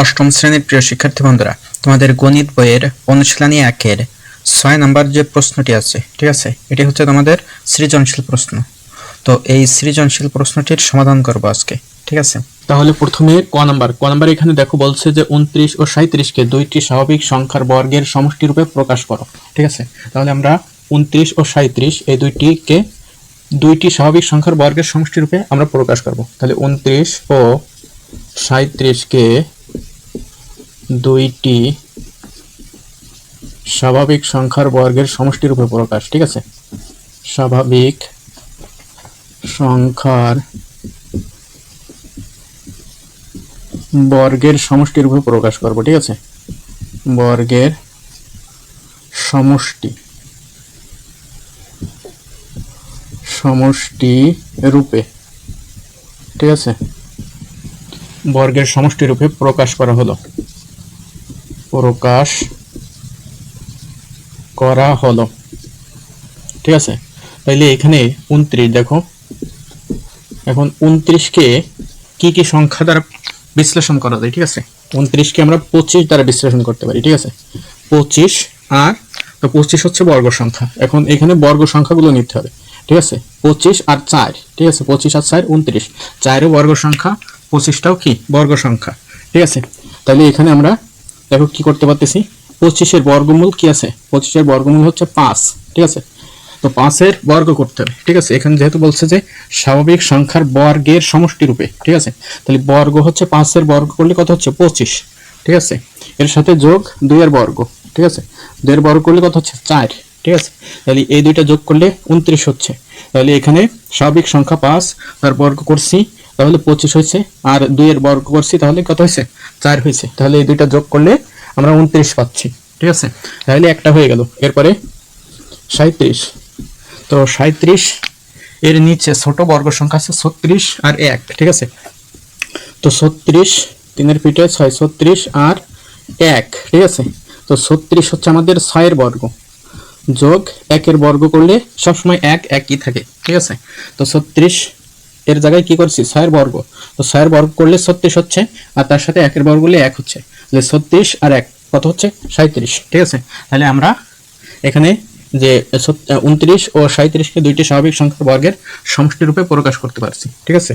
অষ্টম শ্রেণির প্রিয় শিক্ষার্থী বন্ধুরা, তোমাদের গণিত বইয়ের অনুশীলনী একের ছয় নাম্বার যে প্রশ্নটি আছে, ঠিক আছে? এটি হচ্ছে তোমাদের সৃজনশীল প্রশ্ন। তো এই সৃজনশীল প্রশ্নটির সমাধান করব আজকে, ঠিক আছে? তাহলে প্রথমে ক নাম্বার ক নাম্বার এখানে দেখো বলছে যে উনত্রিশ ও সাঁত্রিশকে দুইটি স্বাভাবিক সংখ্যার বর্গের সমষ্টি রূপে প্রকাশ করো, ঠিক আছে? তাহলে আমরা উনত্রিশ ও সাঁত্রিশ এই দুইটিকে দুইটি স্বাভাবিক সংখ্যার বর্গের সমষ্টি রূপে আমরা প্রকাশ করব। তাহলে উনত্রিশ ও সাঁত্রিশকে দুইটি স্বাভাবিক সংখ্যার বর্গের সমষ্টি রূপে প্রকাশ, ঠিক আছে? স্বাভাবিক সংখ্যার বর্গের সমষ্টি রূপে প্রকাশ করব, ঠিক আছে? বর্গের সমষ্টি। সমষ্টি রূপে, ঠিক আছে? বর্গের সমষ্টি রূপে প্রকাশ করা হলো। প্রকাশ করা হলো। ঠিক আছে? তাইলে এখানে উনত্রিশ, দেখো। এখন উনত্রিশকে কি কি সংখ্যা দ্বারা বিশ্লেষণ করা যায়, ঠিক আছে? উনত্রিশকে আমরা পঁচিশ দ্বারা বিশ্লেষণ করতে পারি, ঠিক আছে? পঁচিশ আর, তো পঁচিশ হচ্ছে বর্গ সংখ্যা। এখন এখানে বর্গ সংখ্যাগুলো নিতে হবে, ঠিক আছে? পঁচিশ আর চার, ঠিক আছে? পঁচিশ আর চার, উনত্রিশ। চারও বর্গ সংখ্যা, পঁচিশটাও কি? বর্গ সংখ্যা, ঠিক আছে? তাহলে এখানে আমরা দেখো কি করতে পারতেছি? পঁচিশের বর্গমূল কি আছে? পঁচিশের বর্গমূল হচ্ছে পাঁচ, ঠিক আছে? তো পাঁচের বর্গ করতে হবে, ঠিক আছে? এখানে যেহেতু বলছে যে স্বাভাবিক সংখ্যার বর্গের সমষ্টি রূপে, ঠিক আছে? তাহলে বর্গ হচ্ছে পাঁচের বর্গ করলে কত হচ্ছে? পঁচিশ, ঠিক আছে? এর সাথে যোগ দুইয়ের বর্গ, ঠিক আছে? দুইয়ের বর্গ করলে কত হচ্ছে? চার, ঠিক আছে? তাহলে এই দুইটা যোগ করলে উনত্রিশ হচ্ছে। তাহলে এখানে স্বাভাবিক সংখ্যা পাঁচ, তার বর্গ করছি তাহলে পঁচিশ হয়েছে। আর দুইয়ের বর্গ করছি, তাহলে কত হয়েছে? চার হয়েছে। তাহলে এই দুইটা যোগ করলে আমরা উনত্রিশ পাচ্ছি। ঠিক আছে? তাহলে একটা হয়ে গেল। এরপরে সাঁত্রিশ তো সাঁত্রিশ এর নিচে ছোট বর্গ সংখ্যা আছে ছত্রিশ আর এক। ঠিক আছে? তো ছত্রিশ, তিনের পিঠে ছয়, ছত্রিশ আর এক। ঠিক আছে? তো ছত্রিশ হচ্ছে আমাদের ছয়ের বর্গ। যোগ একের বর্গ করলে সবসময় এক একই থাকে। ঠিক আছে? তো ছত্রিশ এর জায়গায় কি করছি? ছয়ের বর্গ। তো ছয়ের বর্গ করলে ছত্রিশ হচ্ছে, আর তার সাথে একের বর্গ করলে এক হচ্ছে। তাহলে ছত্রিশ আর এক, কত হচ্ছে? সাঁত্রিশ ঠিক আছে? তাহলে আমরা এখানে যে উনত্রিশ ও সাঁত্রিশকে দুইটি স্বাভাবিক সংখ্যার বর্গের সমষ্টি রূপে প্রকাশ করতে পারছি। ঠিক আছে?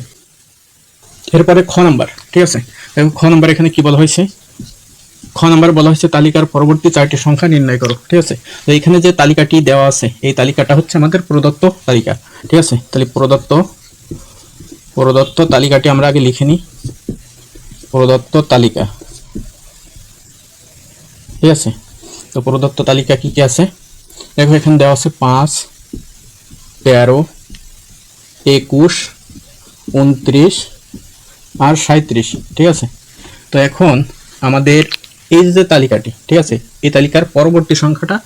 এরপরে খ নাম্বার। ঠিক আছে? এবং খ নাম্বার এখানে কি বলা হয়েছে? খ নাম্বার বলা হয়েছে তালিকার পরবর্তী চারটি সংখ্যা নির্ণয় করো। ঠিক আছে? তো এখানে যে তালিকাটি দেওয়া আছে, এই তালিকাটা হচ্ছে আমাদের প্রদত্ত তালিকা। ঠিক আছে? তাহলে প্রদত্ত প্রদত্ত তালিকাটি আমরা আগে লিখে নিই। প্রদত্ত তালিকা। ঠিক আছে? তো প্রদত্ত তালিকা কি কি আছে? দেখো, এখানে দেওয়া আছে পাঁচ, তেরো, একুশ, উনত্রিশ আর সাঁত্রিশ ঠিক আছে? তো এখন আমাদের এই যে তালিকাটি, ঠিক আছে? এই তালিকার পরবর্তী সংখ্যাটা,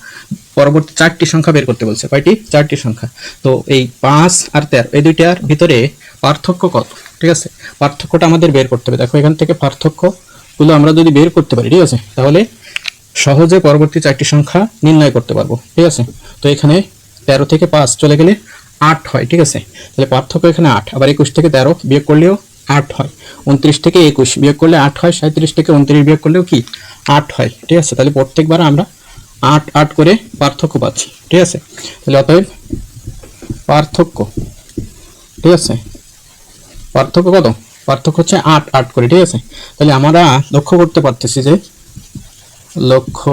পরবর্তী চারটি সংখ্যা বের করতে বলছে। কয়টি? চারটি সংখ্যা। তো এই পাঁচ আর তেরো, এই দুইটার ভিতরে পার্থক্য কত? ঠিক আছে? পার্থক্যটা আমাদের বের করতে হবে। দেখো, এখান থেকে পার্থক্যগুলো আমরা যদি বের করতে পারি, ঠিক আছে? তাহলে সহজে পরবর্তী চারটি সংখ্যা নির্ণয় করতে পারব, ঠিক আছে? তো এখানে তেরো থেকে পাঁচ চলে গেলে আট হয়, ঠিক আছে? তাহলে পার্থক্য এখানে আট, আবার একুশ থেকে তেরো বিয়োগ করলেও আট হয়। উনত্রিশ থেকে একুশ বিয়োগ করলে আট হয় সাঁত্রিশ থেকে উনত্রিশ বিয়োগ করলেও কি? আট হয়, ঠিক আছে? তাহলে প্রত্যেকবার আমরা আট আট করে পার্থক্য পাচ্ছি, ঠিক আছে? তাহলে অতএব পার্থক্য, ঠিক আছে? পার্থক্য কত? পার্থক্য হচ্ছে আট আট করে, ঠিক আছে? তাহলে আমরা লক্ষ্য করতে পারতেছি যে লক্ষ্য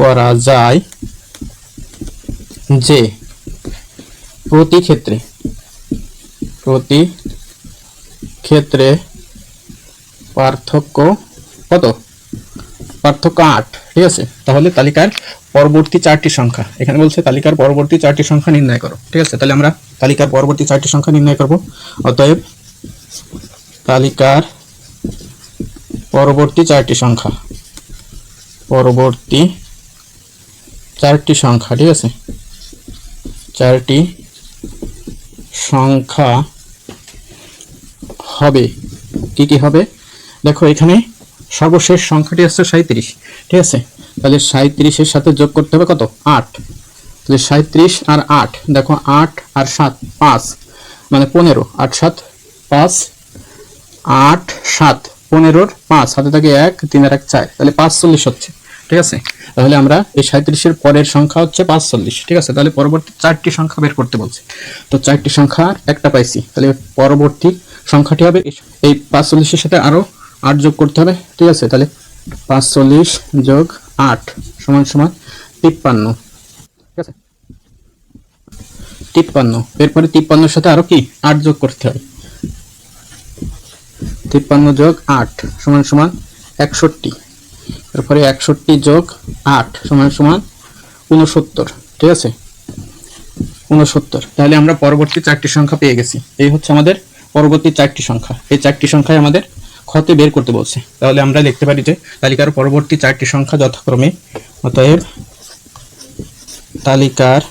করা যায় যে প্রতি ক্ষেত্রে প্রতি ক্ষেত্রে পার্থক্য কত? পার্থক্য আট, ঠিক আছে? তাহলে তালিকার পরবর্তী চারটি সংখ্যা। এখানে বলছে তালিকার পরবর্তী চারটি সংখ্যা নির্ণয় করো। ঠিক আছে? তাহলে আমরা তালিকার পরবর্তী চারটি সংখ্যা নির্ণয় করব। অতএব তালিকার পরবর্তী চারটি সংখ্যা। পরবর্তী চারটি সংখ্যা, ঠিক আছে? চারটি সংখ্যা হবে। কি কি হবে? দেখো এখানে সর্বশেষ সংখ্যাটি হচ্ছে সাঁত্রিশ ঠিক আছে? তাহলে সাঁত্রিশের সাথে যোগ করতে হবে কত? আট। তাহলে সাঁত্রিশ আর আট, দেখো আট আর সাত, পাঁচ মানে পনেরো। আট, সাত, পাঁচ, আট, সাত, পনেরোর পাঁচ, হাতে থাকে এক, তিন আর এক, চার। তাহলে পাঁচচল্লিশ হচ্ছে, ঠিক আছে? তাহলে আমরা এই সাঁত্রিশের পরের সংখ্যা হচ্ছে পাঁচচল্লিশ, ঠিক আছে? তাহলে পরবর্তী চারটি সংখ্যা বের করতে বলছে। তো চারটি সংখ্যার একটা পাইছি। তাহলে পরবর্তী সংখ্যাটি হবে এই- এই পাঁচচল্লিশের সাথে আরও আট যোগ করতে হবে, ঠিক আছে? তাহলে পাঁচচল্লিশ যোগ আট, সমান সমান তিপ্পান্ন। ঠিক আছে? তিপ্পান্ন। এরপরে তিপ্পান্নর সাথে আরও কি? আট যোগ করতে হবে তিপ্পান্ন যোগ আট, সমান সমান একষট্টি। এরপরে একষট্টি যোগ আট, সমান সমান উনসত্তর ঠিক আছে? উনসত্তর তাহলে আমরা পরবর্তী চারটি সংখ্যা পেয়ে গেছি। এই হচ্ছে আমাদের পরবর্তী চারটি সংখ্যা। এই চারটি সংখ্যায় আমাদের ক্ষতে বের করতে বলছে। তাহলে আমরা লিখতে পারি যে তালিকার পরবর্তী চারটি সংখ্যা যথাক্রমে, অতএব তালিকার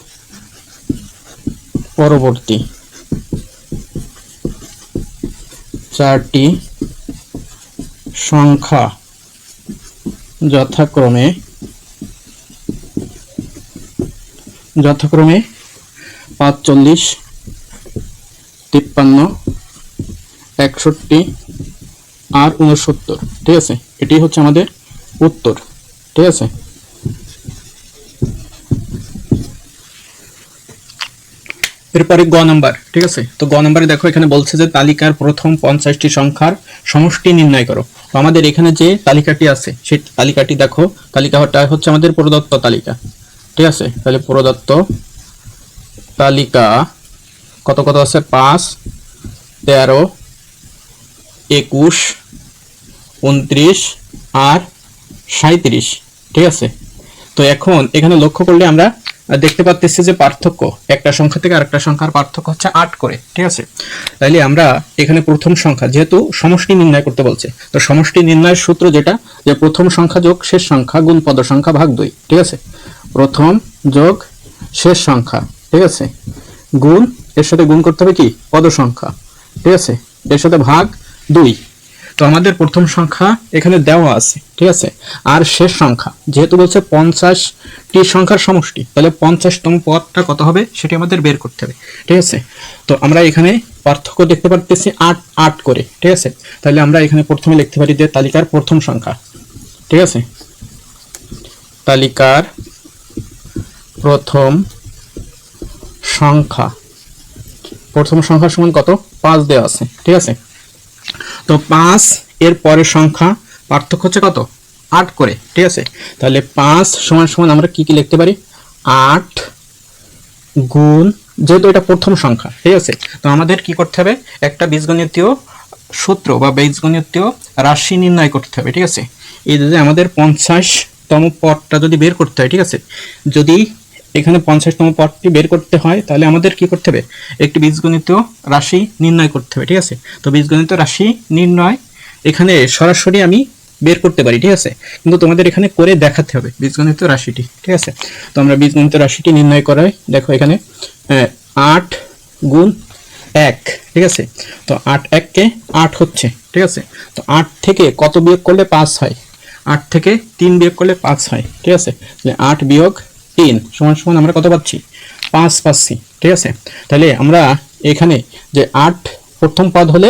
পরবর্তী চারটি সংখ্যা যথাক্রমে যথাক্রমে পাঁচচল্লিশ, তিপ্পান্ন, একষট্টি আর উনসত্তর ঠিক আছে? এটি হচ্ছে আমাদের উত্তর, ঠিক আছে? এরপরে গ নাম্বার, ঠিক আছে? তো গ নাম্বারে দেখো, এখানে বলছে যে তালিকার প্রথম পঞ্চাশটি সংখ্যার সমষ্টি নির্ণয় করো। তো আমাদের এখানে যে তালিকাটি আছে, সেই তালিকাটি দেখো। তালিকাটা হচ্ছে আমাদের প্রদত্ত তালিকা, ঠিক আছে? তাহলে প্রদত্ত তালিকা কত কত আছে? পাঁচ, তেরো, একুশ উনত্রিশ আর সাঁত্রিশ ঠিক আছে? তো এখন এখানে লক্ষ্য করলে আমরা দেখতে পাচ্তেছি যে পার্থক্য, একটা সংখ্যা থেকে আরেকটা সংখ্যার পার্থক্য হচ্ছে আট করে, ঠিক আছে? তাইলে আমরা এখানে প্রথম সংখ্যা, যেহেতু সমষ্টি নির্ণয় করতে বলছে, তো সমষ্টি নির্ণয়ের সূত্র যেটা, যে প্রথম সংখ্যা যোগ শেষ সংখ্যা গুণ পদ সংখ্যা ভাগ দুই, ঠিক আছে? প্রথম যোগ শেষ সংখ্যা, ঠিক আছে? গুণ, এর সাথে গুণ করতে হবে কি? পদ সংখ্যা, ঠিক আছে? এর সাথে ভাগ দুই তো আমাদের প্রথম সংখ্যা এখানে দেওয়া আছে, ঠিক আছে? আর শেষ সংখ্যা, যেহেতু বলছে পঞ্চাশটি সংখ্যার সমষ্টি, তাহলে পঞ্চাশতম পদটা কত হবে? সেটি আমাদের বের করতে হবে, ঠিক আছে? তো আমরা এখানে পার্থক্য দেখতে পারতেছি আট আট করে, ঠিক আছে? তাহলে আমরা এখানে প্রথমে লিখতে পারি যে তালিকার প্রথম সংখ্যা, ঠিক আছে? তালিকার প্রথম সংখ্যা প্রথম সংখ্যা সমান কত? পাঁচ দেওয়া আছে, ঠিক আছে? তো পাঁচ এর পরের সংখ্যা পার্থক্য হচ্ছে কত? আট করে, ঠিক আছে? তাহলে পাঁচ সমান সমান আমরা কি কি লিখতে পারি? আট গুণ, যেহেতু এটা প্রথম সংখ্যা, ঠিক আছে? তো আমাদের কি করতে হবে? একটা বীজগণিতীয় সূত্র বা বীজগণিতীয় রাশি নির্ণয় করতে হবে, ঠিক আছে? এই যে আমাদের পঞ্চাশতম পদটা যদি বের করতে হয়, ঠিক আছে? যদি এখানে পঞ্চাশতম পদটি বের করতে হয়, তাহলে আমাদের কি করতে হবে? একটি বীজগণিত রাশি নির্ণয় করতে হবে, ঠিক আছে? তো বীজগণিত রাশি নির্ণয়, এখানে সরাসরি আমি বের করতে পারি, ঠিক আছে? কিন্তু তোমাদের এখানে করে দেখাতে হবে বীজগণিত রাশিটি, ঠিক আছে? তো আমরা বীজগণিত রাশিটি নির্ণয় করাই, দেখো এখানে আট গুণ এক, ঠিক আছে? তো আট এককে আট হচ্ছে, ঠিক আছে? তো আট থেকে কত বিয়োগ করলে পাঁচ হয়? আট থেকে তিন বিয়োগ করলে পাঁচ হয়, ঠিক আছে? তাহলে আট বিয়োগ তিন সমান সমান আমরা কত পাচ্ছি? পাঁচ পাচ্ছি, ঠিক আছে? তাহলে আমরা এখানে যে আট প্রথম পদ হলে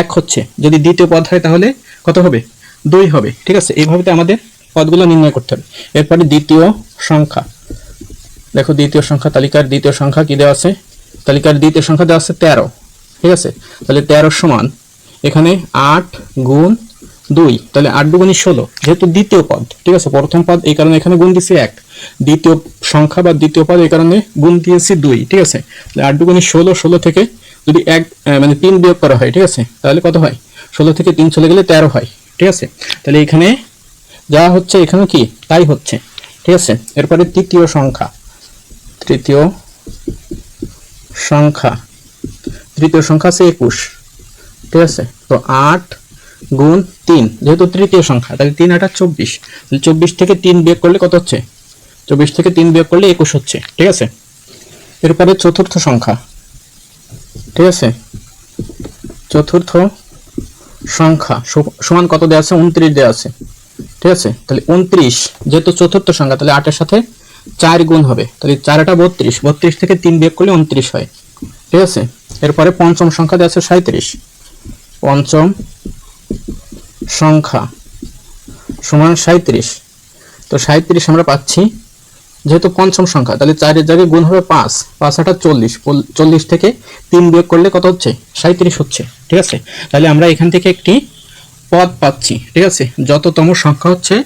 এক হচ্ছে, যদি দ্বিতীয় পদ হয় তাহলে কত হবে? দুই হবে, ঠিক আছে? এইভাবে আমাদের পদগুলো নির্ণয় করতে হবে। এরপরে দ্বিতীয় সংখ্যা। দেখো, দ্বিতীয় সংখ্যা, তালিকার দ্বিতীয় সংখ্যা কি দেওয়া আছে? তালিকার দ্বিতীয় সংখ্যা দেওয়া আছে তেরো, ঠিক আছে? তাহলে তেরো সমান, এখানে আট গুণ দুই, তাহলে আট দুগুণি ষোলো, যেহেতু দ্বিতীয় পদ, ঠিক আছে? প্রথম পদ এই কারণে এখানে গুণ দিয়েছি এক। দ্বিতীয় সংখ্যা বা দ্বিতীয় পদ এই কারণে গুণ দিয়েছি দুই, ঠিক আছে? আট দুগুণি ষোলো ষোলো থেকে যদি এক মানে তিন বিয়োগ করা হয়, ঠিক আছে? তাহলে কত হয়? ষোলো থেকে তিন চলে গেলে তেরো হয়, ঠিক আছে? তাহলে এখানে যা হচ্ছে এখানে কি? তাই হচ্ছে, ঠিক আছে? এরপরে তৃতীয় সংখ্যা তৃতীয় সংখ্যা তৃতীয় সংখ্যা আছে একুশ, ঠিক আছে? তো আট গুণ তিন, যেহেতু তৃতীয় সংখ্যা, তাহলে তিন আটা চব্বিশ। চব্বিশ থেকে তিন বিয়োগ করলে কত হচ্ছে? চব্বিশ থেকে তিন বিয়োগ করলে একুশ হচ্ছে, ঠিক আছে? এরপরে চতুর্থ সংখ্যা, ঠিক আছে? চতুর্থ সংখ্যা সমান কত দেওয়া আছে? উনত্রিশ দেওয়া আছে, ঠিক আছে? তাহলে উনত্রিশ, যেহেতু চতুর্থ সংখ্যা, তাহলে আটের সাথে চার গুণ হবে। তাহলে চার আটা বত্রিশ বত্রিশ থেকে তিন বিয়োগ করলে উনত্রিশ হয়, ঠিক আছে? এরপরে পঞ্চম সংখ্যা দেওয়া আছে সাঁত্রিশ পঞ্চম সংখ্যা সমান সাঁত্রিশ তো সাঁত্রিশ আমরা পাচ্ছি যেহেতু পঞ্চম সংখ্যা, তাহলে চারের জায়গায় গুণ হবে পাঁচ। পাঁচ আটা চল্লিশ চল্লিশ থেকে তিন বিয়োগ করলে কত হচ্ছে? সাঁত্রিশ হচ্ছে, ঠিক আছে? তাহলে আমরা এখান থেকে একটি পদ পাচ্ছি, ঠিক আছে? যততম সংখ্যা হচ্ছে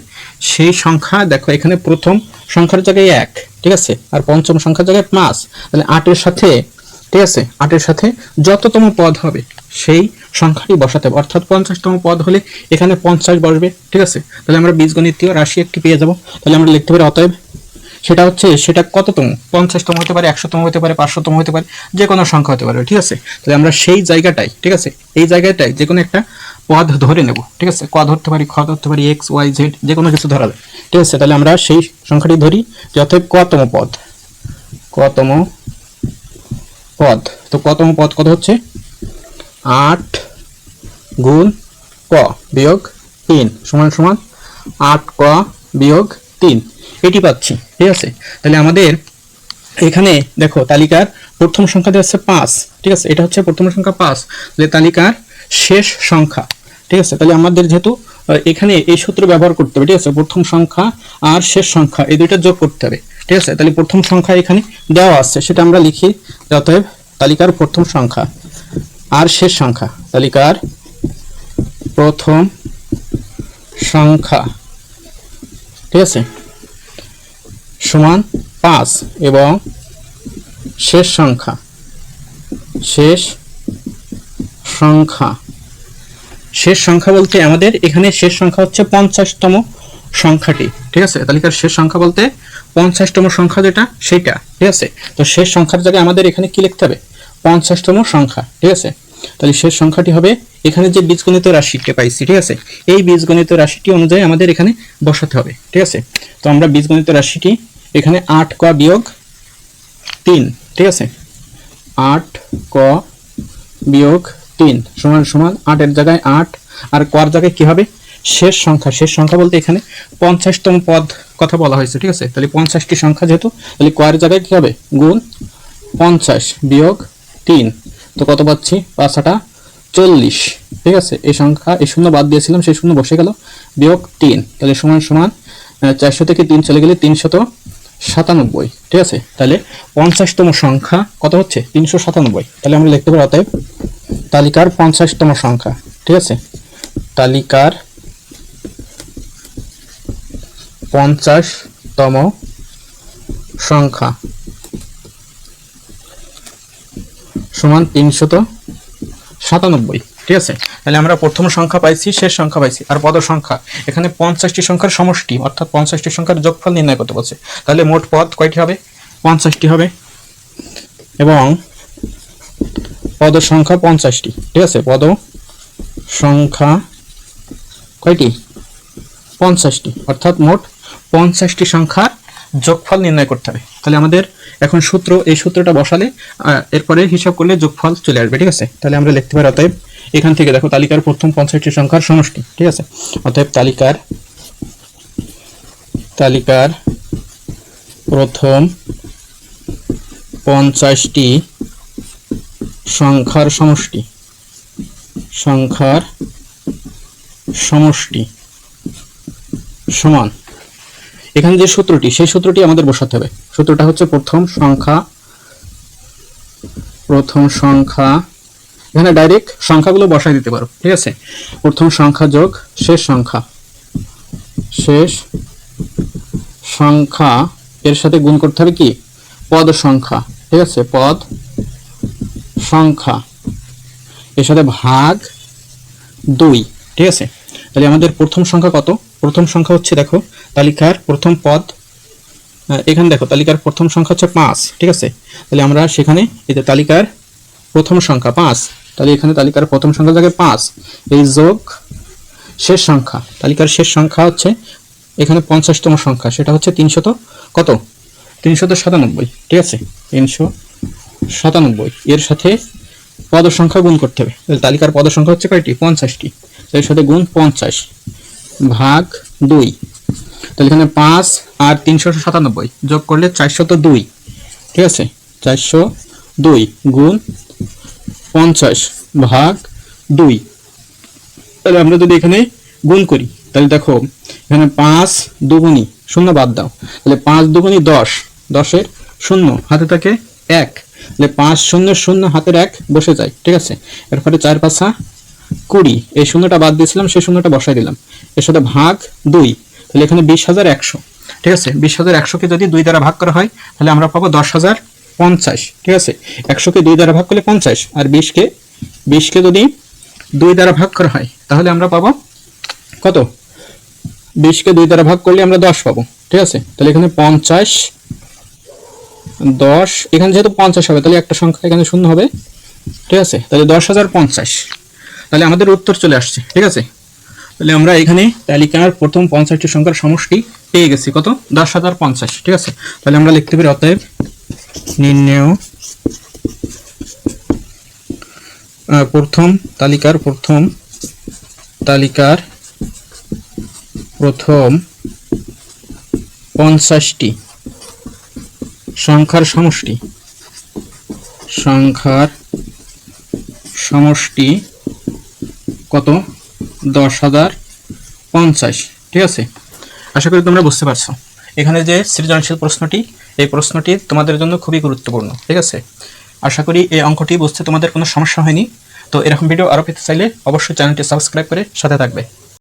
সেই সংখ্যা, দেখো এখানে প্রথম সংখ্যার জায়গায় এক, ঠিক আছে? আর পঞ্চম সংখ্যার জায়গায় পাঁচ। তাহলে আটের সাথে, ঠিক আছে? আটের সাথে যততম পদ হবে সেই সংখ্যাটি বসাতে হবে। অর্থাৎ পঞ্চাশতম পদ হলে এখানে পঞ্চাশ বসবে, ঠিক আছে? তাহলে আমরা বীজগণিতীয় রাশি একটি পেয়ে যাব। তাহলে আমরা লিখতে পারি অতএব সেটা হচ্ছে, সেটা কততম? পঞ্চাশতম হতে পারে, একশোতম হতে পারে, পাঁচশোতম হতে পারে যে কোনো সংখ্যা হতে পারে ঠিক আছে? তাহলে আমরা সেই জায়গাটাই ঠিক আছে? এই জায়গাটাই যে কোনো একটা পদ ধরে নেব, ঠিক আছে? ক ধরতে পারি, খ ধরতে পারি, এক্স, ওয়াই, জেড যে কোনো কিছু ধরা যায়, ঠিক আছে? তাহলে আমরা সেই সংখ্যাটি ধরি, যে অতএব কতম পদ? কতম পদ। তো কতম পদ কত হচ্ছে? আট গুণ ক বিয়োগ তিন, সমান সমান আট ক বিয়োগ তিন। এটি পাচ্ছি, ঠিক আছে? তাহলে আমাদের এখানে দেখো তালিকার প্রথম সংখ্যা দেওয়া হচ্ছে পাঁচ, ঠিক আছে? এটা হচ্ছে প্রথম সংখ্যা পাঁচ, তাহলে তালিকার শেষ সংখ্যা, ঠিক আছে? তাহলে আমাদের যেহেতু এখানে এই সূত্র ব্যবহার করতে হবে, ঠিক আছে? প্রথম সংখ্যা আর শেষ সংখ্যা, এই দুইটা যোগ করতে হবে, ঠিক আছে? তাহলে প্রথম সংখ্যা এখানে দেওয়া আছে, সেটা আমরা লিখি, অতএব তালিকার প্রথম সংখ্যা। আর শেষ সংখ্যা। তালিকার প্রথম সংখ্যা। ঠিক আছে? সমান পাঁচ এবং শেষ সংখ্যা। শেষ সংখ্যা। শেষ সংখ্যা বলতে আমাদের এখানে শেষ সংখ্যা হচ্ছে পঞ্চাশতম সংখ্যাটি। ঠিক আছে? তালিকার শেষ সংখ্যা বলতে পঞ্চাশতম সংখ্যা যেটা সেটা ঠিক আছে? তো শেষ সংখ্যার জায়গায় আমাদের এখানে কি লিখতে হবে? পঞ্চাশতম সংখ্যা, ঠিক আছে? তাহলে শেষ সংখ্যাটি হবে এখানে যে বীজগণিত রাশিটি পাইছি, ঠিক আছে? এই বীজগণিত রাশিটি অনুযায়ী আমাদের এখানে বসাতে হবে, ঠিক আছে? তো আমরা বীজগণিত রাশিটি এখানে আট ক বিয়োগ তিন, ঠিক আছে? আট ক বিয়োগ তিন, সমান সমান আটের জায়গায় আট, আর কর জায়গায় কি হবে? শেষ সংখ্যা শেষ সংখ্যা বলতে এখানে পঞ্চাশতম পদ কথা বলা হয়েছে, ঠিক আছে? তাহলে পঞ্চাশটি সংখ্যা যেহেতু, তাহলে কয়ের জায়গায় কি হবে? গুণ পঞ্চাশ বিয়োগ তিন। তো কত পাচ্ছি? পাঁচাটা চল্লিশ। ঠিক আছে? এই সংখ্যা, এই শূন্য বাদ দিয়েছিলাম, সেই শূন্য বসে গেল। বিয়োগ তিন। তাহলে সমান সমান চারশো থেকে তিন চলে গেলে তিনশত সাতানব্বই। ঠিক আছে? তাহলে পঞ্চাশতম সংখ্যা কত হচ্ছে? তিনশো সাতানব্বই। তাহলে আমরা লিখতে পারি অতএব তালিকার পঞ্চাশতম সংখ্যা। ঠিক আছে? তালিকার পঞ্চাশতম সংখ্যা। সমান তিনশত সাতানব্বই। ঠিক আছে? তাহলে আমরা প্রথম সংখ্যা পাইছি, শেষ সংখ্যা পাইছি, আর পদ সংখ্যা। এখানে পঞ্চাশটি সংখ্যার সমষ্টি, অর্থাৎ পঞ্চাশটি সংখ্যার যোগফল নির্ণয় করতে বলছে। তাহলে মোট পদ কয়টি হবে? পঞ্চাশটি হবে। এবং পদ সংখ্যা পঞ্চাশটি। ঠিক আছে? পদ সংখ্যা কয়টি? পঞ্চাশটি। অর্থাৎ মোট পঞ্চাশটি সংখ্যার যোগফল নির্ণয় করতে হবে। তাহলে আমাদের এখন সূত্র, এই সূত্রটা বসালে এরপরে হিসাব করলে যোগফল চলে আসবে, ঠিক আছে? তাহলে আমরা লিখতে পারি, অতএব এখান থেকে দেখো, তালিকার প্রথম পঞ্চাশটি সংখ্যার সমষ্টি, ঠিক আছে? অতএব তালিকার তালিকার প্রথম পঞ্চাশটি সংখ্যার সমষ্টি সংখ্যার সমষ্টি সমান। এখানে যে সূত্রটি, সেই সূত্রটি আমাদের বসাতে হবে। সূত্রটা হচ্ছে প্রথম সংখ্যা প্রথম সংখ্যা, এখানে ডাইরেক্ট সংখ্যাগুলো বসাই দিতে পারো, ঠিক আছে? প্রথম সংখ্যা যোগ, শেষ সংখ্যা। শেষ সংখ্যা, এর সাথে গুণ করতে হবে কি? পদ সংখ্যা, ঠিক আছে? পদ সংখ্যা। এর সাথে ভাগ দুই, ঠিক আছে? তাহলে আমাদের প্রথম সংখ্যা কত? প্রথম সংখ্যা হচ্ছে, দেখো, তালিকার প্রথম পদ এখানে দেখো, তালিকার প্রথম সংখ্যা হচ্ছে পাঁচ, ঠিক আছে? তাহলে আমরা সেখানে যে তালিকার প্রথম সংখ্যা, পাঁচ, তাহলে এখানে তালিকার প্রথম সংখ্যা জায়গায় পাঁচ, এই যোগ শেষ সংখ্যা, তালিকার শেষ সংখ্যা হচ্ছে, এখানে পঞ্চাশতম সংখ্যা, সেটা হচ্ছে তিনশত কত? তিনশত সাতানব্বই, ঠিক আছে? তিনশো সাতানব্বই, এর সাথে পদ সংখ্যা গুণ করতে হবে তালিকার পদ সংখ্যা হচ্ছে কয়টি? পঞ্চাশটি, এর সাথে গুণ পঞ্চাশ ভাগ দুই। তাহলে এখানে পাঁচ আর তিনশো সাতানব্বই যোগ করলে চারশত দুই। ঠিক আছে? চারশো দুই গুণ পঞ্চাশ ভাগ দুই। তাহলে আমরা যদি এখানে গুণ করি, তাহলে দেখো, এখানে পাঁচ দুগুণি শূন্য বাদ দাও। তাহলে পাঁচ দুগুণি দশ, দশের শূন্য, হাতে থাকে এক। তাহলে পাঁচ শূন্য শূন্য হাতের এক বসে যায়, ঠিক আছে? এরপরে চার পাঁচা কুড়ি। এই শূন্যটা বাদ দিয়েছিলাম, সেই শূন্যটা বসাই দিলাম। এর সাথে ভাগ দুই, তাহলে এখানে বিশ হাজার একশো। ঠিক আছে? বিশ হাজার একশোকে যদি দুই দ্বারা ভাগ করা হয়, তাহলে আমরা পাবো দশ হাজার পঞ্চাশ। ঠিক আছে? একশোকে দুই দ্বারা ভাগ করলে পঞ্চাশ, আর বিশকে বিশকে যদি দুই দ্বারা ভাগ করা হয়, তাহলে আমরা পাবো কত? বিশকে দুই দ্বারা ভাগ করলে আমরা দশ পাবো। ঠিক আছে? তাহলে এখানে পঞ্চাশ, দশ, এখানে যেহেতু পঞ্চাশ হবে, তাহলে একটা সংখ্যা এখানে শূন্য হবে। ঠিক আছে? তাহলে দশ হাজার পঞ্চাশ। তাহলে আমাদের উত্তর চলে আসছে, ঠিক আছে? তাহলে আমরা এখানে তালিকার প্রথম পঞ্চাশটি সংখ্যার সমষ্টি পেয়ে গেছি। কত? দশ হাজার পঞ্চাশ, ঠিক আছে? তাহলে আমরা লিখতে পারি অতএব নির্ণয় প্রথম তালিকার প্রথম তালিকার প্রথম পঞ্চাশটি সংখ্যার সমষ্টি সংখ্যার সমষ্টি কত? দশ হাজার পঞ্চাশ। ঠিক আছে? আশা করি তোমরা বুঝতে পারছ। এখানে যে সৃজনশীল প্রশ্নটি, এই প্রশ্নটি তোমাদের জন্য খুবই গুরুত্বপূর্ণ। ঠিক আছে? আশা করি এই অঙ্কটি বুঝতে তোমাদের কোনো সমস্যা হয়নি। তো এরকম ভিডিও আরও পেতে চাইলে অবশ্যই চ্যানেলটি সাবস্ক্রাইব করে সাথে থাকবে।